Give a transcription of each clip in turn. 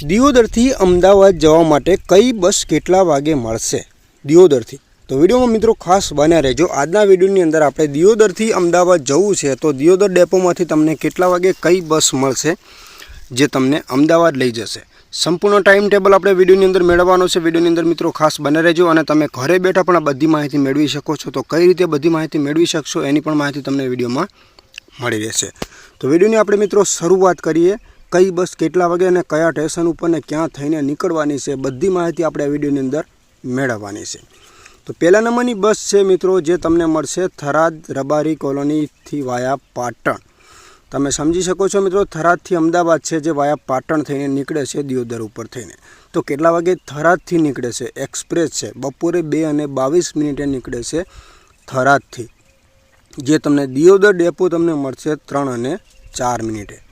દિયોદરથી અમદાવાદ જવા માટે કઈ બસ કેટલા વાગે મળશે? દિયોદરથી. તો વિડીયોમાં મિત્રો ખાસ બન્યા રહેજો. આજના વિડીયોની અંદર આપણે દિયોદરથી અમદાવાદ જવું છે, તો દિયોદર ડેપોમાંથી તમને કેટલા વાગે કઈ બસ મળશે જે તમને અમદાવાદ લઈ જશે. સંપૂર્ણ ટાઈમ ટેબલ આપણે વિડીયોની અંદર મેળવવાનો છે. વિડીયોની અંદર મિત્રો ખાસ બને રહેજો અને તમે ઘરે બેઠા પણ બધી માહિતી મેળવી શકો છો. તો કઈ રીતે બધી માહિતી મેળવી શકશો એની પણ માહિતી તમને વિડીયોમાં મળી રહેશે. તો વિડીયોની આપણે મિત્રો શરૂઆત કરીએ. કઈ બસ કેટલા વાગે અને કયા સ્ટેશન ઉપર ને ક્યાં થઈને નીકળવાની છે, બધી માહિતી આપણે આ વિડીયોની અંદર મેળવવાની છે. તો પહેલા નંબરની બસ છે મિત્રો, જે તમને મળશે થરાદ રબારી કોલોનીથી વાયા પાટણ. તમે સમજી શકો છો મિત્રો, થરાદથી અમદાવાદ છે, જે વાયા પાટણ થઈને નીકળે છે દિયોદર ઉપર થઈને. તો કેટલા વાગે થરાદથી નીકળે છે? એક્સપ્રેસ છે. બપોરે બે અને બાવીસ મિનિટે નીકળે છે થરાદથી. જે તમને દિયોદર ડેપો તમને મળશે ત્રણ અને ચાર મિનિટે.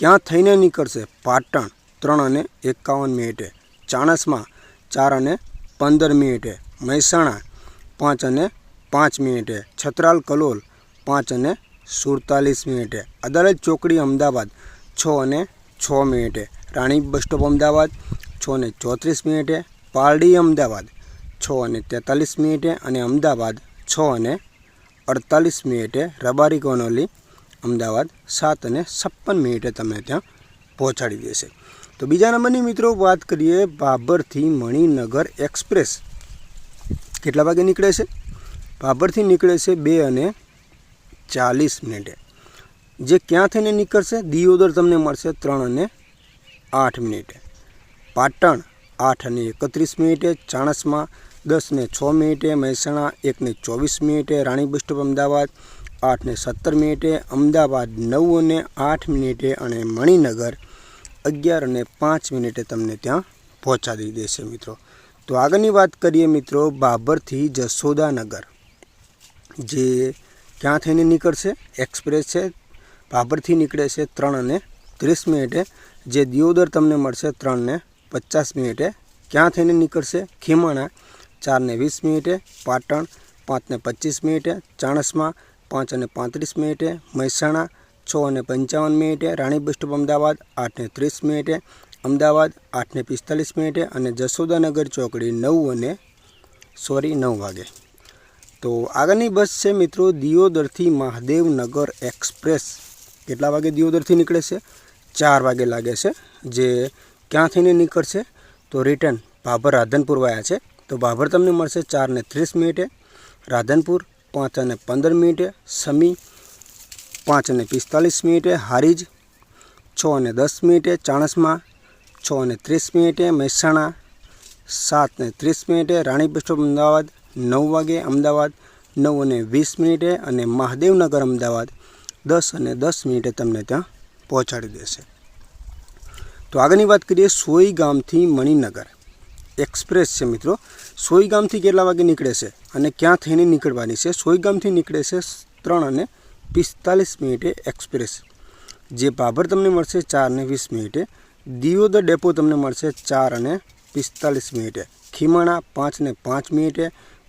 ક્યાં થઈને નીકળશે? પાટણ ત્રણ અને એકાવન મિનિટે. ચાણસમાં ચાર અને પંદર મિનિટે. મહેસાણા પાંચ અને પાંચ મિનિટે. છત્રાલ કલોલ પાંચ અને સુડતાલીસ મિનિટે. અદાલત ચોકડી અમદાવાદ છ અને છ મિનિટે. રાણી બસ સ્ટોપ અમદાવાદ છ અને ચોત્રીસ મિનિટે. પારડી અમદાવાદ છ અને તેતાલીસ મિનિટે. અને અમદાવાદ છ અને અડતાલીસ મિનિટે. રબારી કોનોલી અમદાવાદ સાત અને છપ્પન મિનિટે તમને ત્યાં પહોંચાડી દેશે. તો બીજા નંબરની મિત્રો વાત કરીએ બાબરથી મણિનગર એક્સપ્રેસ. કેટલા વાગે નીકળે છે? બાબરથી નીકળે છે બે અને ચાલીસ મિનિટે. જે ક્યાં થઈને નીકળશે? દિયોદર તમને મળશે ત્રણ અને આઠ મિનિટે. પાટણ આઠ અને એકત્રીસ મિનિટે, ચાણસમાં દસ ને છ મિનિટે, મહેસાણા એકને ચોવીસ મિનિટે રાણી બસ સ્ટોપ અમદાવાદ આઠ ને સત્તર મિનિટે, અમદાવાદ નવ અને આઠ મિનિટે અને મણિનગર અગિયાર અને પાંચ મિનિટે તમને ત્યાં પહોંચાડી દેશે મિત્રો. તો આગળની વાત કરીએ મિત્રો બાબરથી જસોદાનગર જે ક્યાં થઈને નીકળશે? એક્સપ્રેસ છે. બાબરથી નીકળે છે ત્રણ અને ત્રીસ મિનિટે. જે દિયોદર તમને મળશે ત્રણ ને પચાસ મિનિટે. ક્યાં થઈને નીકળશે? ખીમાણા ચાર ને વીસ મિનિટે. પાટણ પાંચ ને પચીસ મિનિટે. ચાણસમાં પાંચ અને પાંત્રીસ મિનિટે, મહેસાણા છ અને પંચાવન મિનિટે, રાણી બસ સ્ટોપ અમદાવાદ આઠને ત્રીસ મિનિટે, અમદાવાદ આઠને પિસ્તાલીસ મિનિટે અને જશોદાનગર ચોકડી નવ અને સોરી નવ વાગે. તો આગળની બસ છે મિત્રો દિયોદરથી મહાદેવનગર એક્સપ્રેસ. કેટલા વાગે દિયોદરથી નીકળે છે? ચાર વાગે લાગે છે, જે ક્યાં થઈને નીકળશે? તો રિટર્ન ભાભર રાધનપુર વાયા છે. તો ભાભર તમને મળશે ચારને ત્રીસ મિનિટે રાધનપુર. પાંચ અને પંદર મિનિટે, સમી પાંચ અને પિસ્તાલીસ મિનિટે, હારીજ છ અને દસ મિનિટે, ચાણસમાં છ અને ત્રીસ મિનિટે, મહેસાણા સાત ને ત્રીસ મિનિટે, રાણી બસ અમદાવાદ નવ વાગે અમદાવાદ, નવ અને વીસ મિનિટે અને મહાદેવનગર અમદાવાદ દસ અને દસ મિનિટે તમને ત્યાં પહોંચાડી દેશે. તો આગળની વાત કરીએ સોઈ ગામથી મણિનગર. એક્સપ્રેસ છે મિત્રો. સોઈ ગામથી કેટલા વાગે નીકળે છે અને ક્યાં થઈને નીકળવાની છે? સોઈ ગામથી નીકળે છે ત્રણ અને પિસ્તાલીસ મિનિટે એક્સપ્રેસ. જે બાબર તમને મળશે ચાર ને વીસ મિનિટે. દિયોદ ડેપો તમને મળશે ચાર અને પિસ્તાલીસ મિનિટે. ખીમાણા પાંચ ને પાંચ મિનિટે.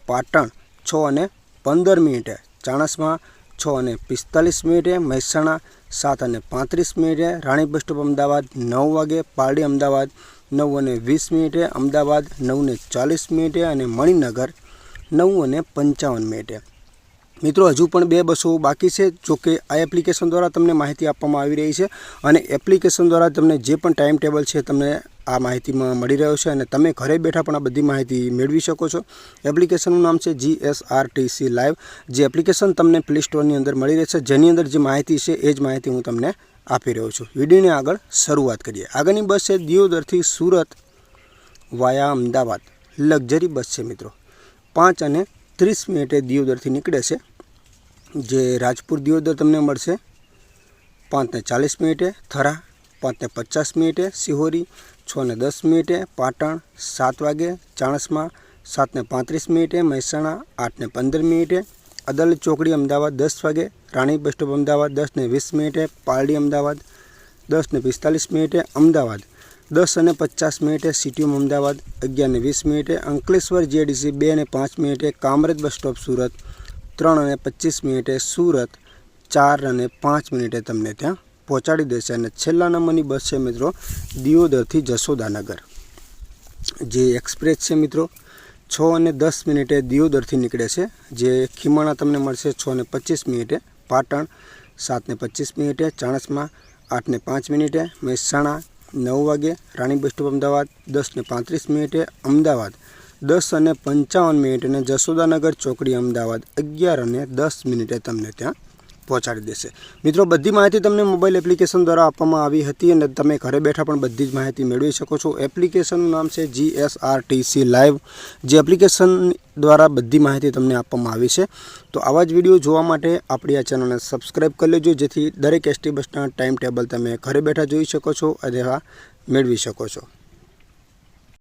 પાટણ છ અને પંદર મિનિટે. ચાણસમાં છ અને પિસ્તાલીસ મિનિટે. મહેસાણા સાત અને પાંત્રીસ મિનિટે. રાણી બસ સ્ટોપ અમદાવાદ નવ વાગે. પારડી અમદાવાદ નવ અને વીસ મિનિટે, અમદાવાદ નવ ને ચાલીસ મિનિટે અને મણિનગર નવ અને પંચાવન મિનિટે. મિત્રો, હજુ પણ બે બસો બાકી છે જોકે આ એપ્લિકેશન દ્વારા તમને માહિતી આપવામાં આવી રહી છે અને એપ્લિકેશન દ્વારા તમને જે પણ ટાઈમ ટેબલ છે, તમને આ માહિતીમાં મળી રહ્યો છે અને તમે ઘરે બેઠા પણ આ બધી માહિતી મેળવી શકો છો. એપ્લિકેશનનું નામ છે જી એસ આર લાઈવ જે એપ્લિકેશન તમને પ્લે સ્ટોરની અંદર મળી રહેશે. જેની અંદર જે માહિતી છે, એ જ માહિતી હું તમને આપી રહ્યો છું. વિડીયોની આગળ શરૂઆત કરીએ. આગળની બસ છે દિયોદરથી Surat via Ahmedabad. Luxury bus છે મિત્રો. પાંચ અને ત્રીસ મિનિટે દિયોદરથી નીકળે છે. જે રાજપુર દિયોદર તમને મળશે. પાંચને ચાલીસ મિનિટે થરા પાંચ ને પચાસ મિનિટે સિહોરી છ ને દસ મિનિટે પાટણ, સાત વાગે ચાણસમાં, સાતને પાંત્રીસ મિનિટે મહેસાણા, આઠને પંદર મિનિટે અદલ ચોકડી અમદાવાદ, દસ વાગે રાણી બસ સ્ટોપ અમદાવાદ, દસને વીસ મિનિટે પારડી અમદાવાદ, દસને પિસ્તાલીસ મિનિટે અમદાવાદ, દસ અને પચાસ મિનિટે સિટીએમ અમદાવાદ, અગિયારને વીસ મિનિટે અંકલેશ્વર જીઆઈડીસી બે અને પાંચ મિનિટે કામરેજ બસ સ્ટોપ સુરત ત્રણ અને પચીસ મિનિટે સુરત, ચાર અને પાંચ મિનિટે તમને ત્યાં પહોંચાડી દેશે અને છેલ્લા નંબરની બસ છે મિત્રો દિયોદરથી જશોદાનગર. જે એક્સપ્રેસ છે મિત્રો, છ અને દસ મિનિટે દિયોદરથી નીકળે છે. જે ખીમાણા તમને મળશે છ ને પચીસ મિનિટે, પાટણ સાત ને પચીસ મિનિટે, ચાણસમાં આઠ ને પાંચ મિનિટે, મહેસાણા નવ વાગે, રાણી બસ સ્ટોપ અમદાવાદ દસ ને પાંત્રીસ મિનિટે, અમદાવાદ દસ અને પંચાવન મિનિટ અને જશોદાનગર ચોકડી અમદાવાદ અગિયાર અને દસ મિનિટે તમને ત્યાં પહોંચાડી દેશે. મિત્રો, બધી માહિતી તમને મોબાઈલ એપ્લિકેશન દ્વારા આપવામાં આવી હતી અને તમે ઘરે બેઠા પણ બધી જ માહિતી મેળવી શકો છો. એપ્લિકેશનનું નામ છે જીએસઆરટીસી લાઈવ જે એપ્લિકેશન દ્વારા બધી માહિતી તમને આપવામાં આવી છે. તો આવા જ વીડિયો જોવા માટે આપણી આ ચેનલને સબસ્ક્રાઈબ કરી લેજો, જેથી દરેક એસટી બસના ટાઈમ ટેબલ તમે ઘરે બેઠા જોઈ શકો છો અથવા મેળવી શકો છો.